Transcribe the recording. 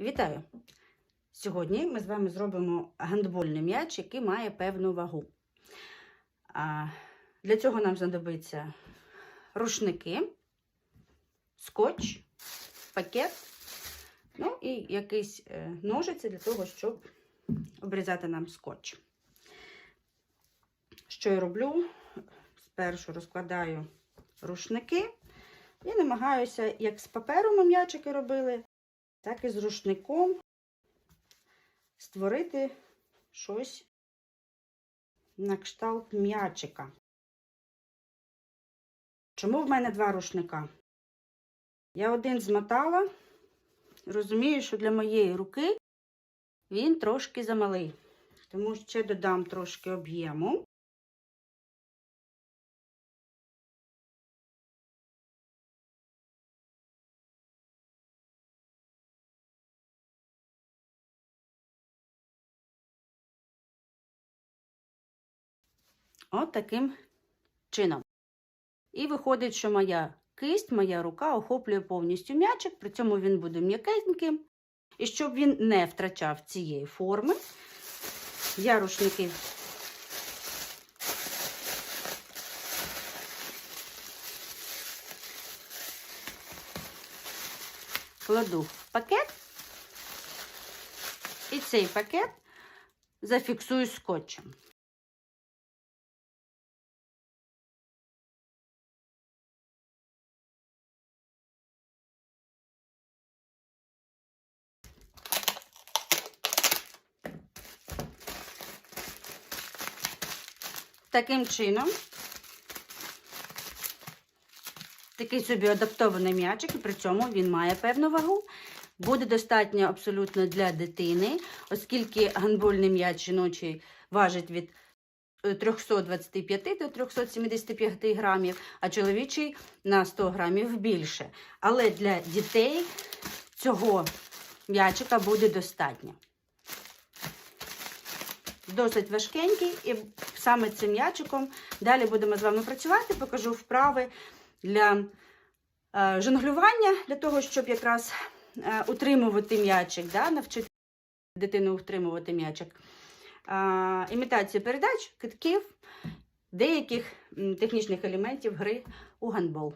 Вітаю! Сьогодні ми з вами зробимо гандбольний м'яч, який має певну вагу. Для цього нам знадобиться рушники, скотч, пакет, ну і якийсь е, ножиці для того, щоб обрізати нам скотч. Що я роблю? Спершу розкладаю рушники і намагаюся, як з паперу ми м'ячики робили, так і з рушником створити щось на кшталт м'ячика. Чому в мене два рушника? Я один змотала, розумію, що для моєї руки він трошки замалий, тому ще додам трошки об'єму. От таким чином. І виходить, що моя кисть, моя рука охоплює повністю м'ячик, при цьому він буде м'якеньким. І щоб він не втрачав цієї форми, я рушники кладу в пакет, і цей пакет зафіксую скотчем. Таким чином, такий собі адаптований м'ячик, і при цьому він має певну вагу. Буде достатньо абсолютно для дитини, оскільки гандбольний м'яч жіночий важить від 325 до 375 грамів, а чоловічий на 100 грамів більше. Але для дітей цього м'ячика буде достатньо. Досить важкенький, і саме цим м'ячиком далі будемо з вами працювати, покажу вправи для е, жонглювання, для того, щоб якраз е, утримувати м'ячик, да, навчити дитину утримувати м'ячик. Імітацію передач, китків, деяких технічних елементів гри у гандбол.